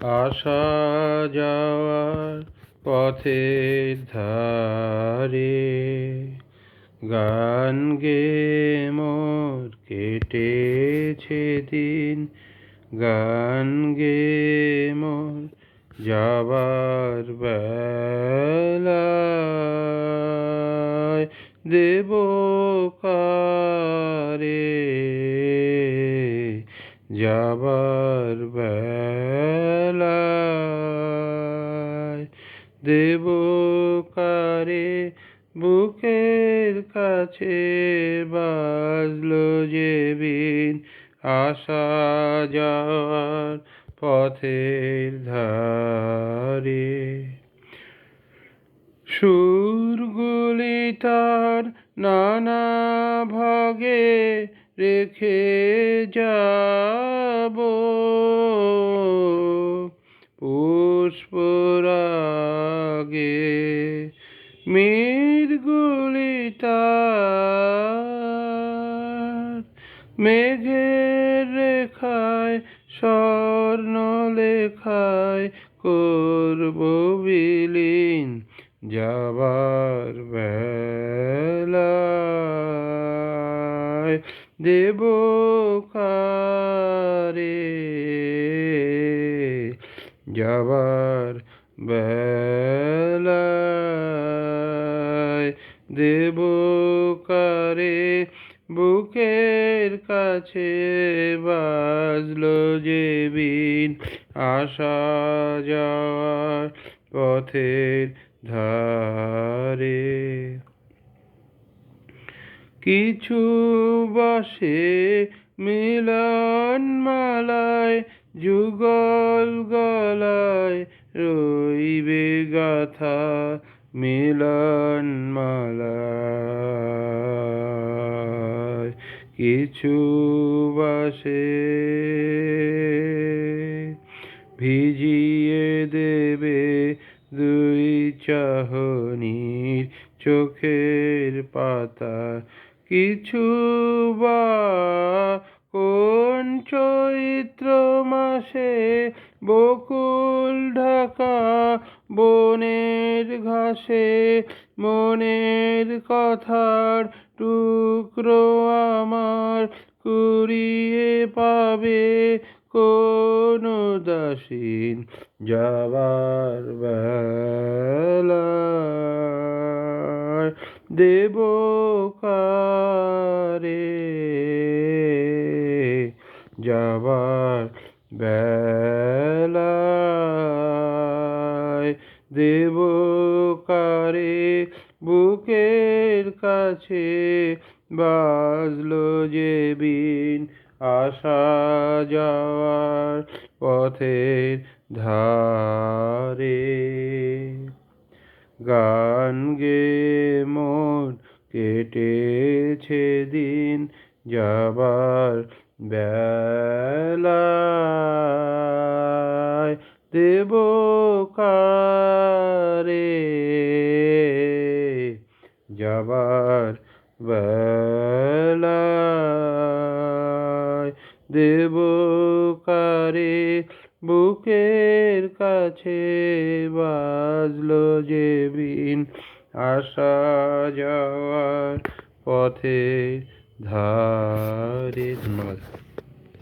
আসা যাওয়ার পথের ধারে গান গে মোর কেটেছে দিন। গান গে মোর যাবার বেলায় দেব কারে? যাবার বেলায় দেব কারে, বুকের কাছে বাজলো যে বিন আসা যাওয়ার পথের ধারে। সুরগুলি তার নানা ভাগে রেখে যাব। পুষ্পরাগে মীরগুলি তার মেঘের রেখায় স্বর্ণ লেখায় করব বিলীন যাবার বেলায়। দেব যাবার বেলায় দেব কারে, বুকের কাছে বাজলো যে বিন। আসা যাওয়ার পথের ধারে। কিছু বসে মিলন মালায় যুগল গলায় রইবে গাথা মিলন মালায় কিছু বাসে ভিজিয়ে দেবে দুই চাহনির চোখের পাতা। কিছু বা কোন চৈত্র মাসে বকুল ঘাসে মনের কথার টুকরো আমার কুড়িয়ে পাবে কোন দাসীন যাবার বেলা দেব কারে যাবার বেলায় দেব কারে বুকের কাছে বাজলো যে বিন আসা যাওয়ার পথের ধারে। গান গে মন কেটেছে দিন যাবার দেব কারে যাবার বেলায় দেব কারে বুকের কাছে বাজলো যে বিন আসা যাওয়ার পথে ধারে। ধন্যবাদ।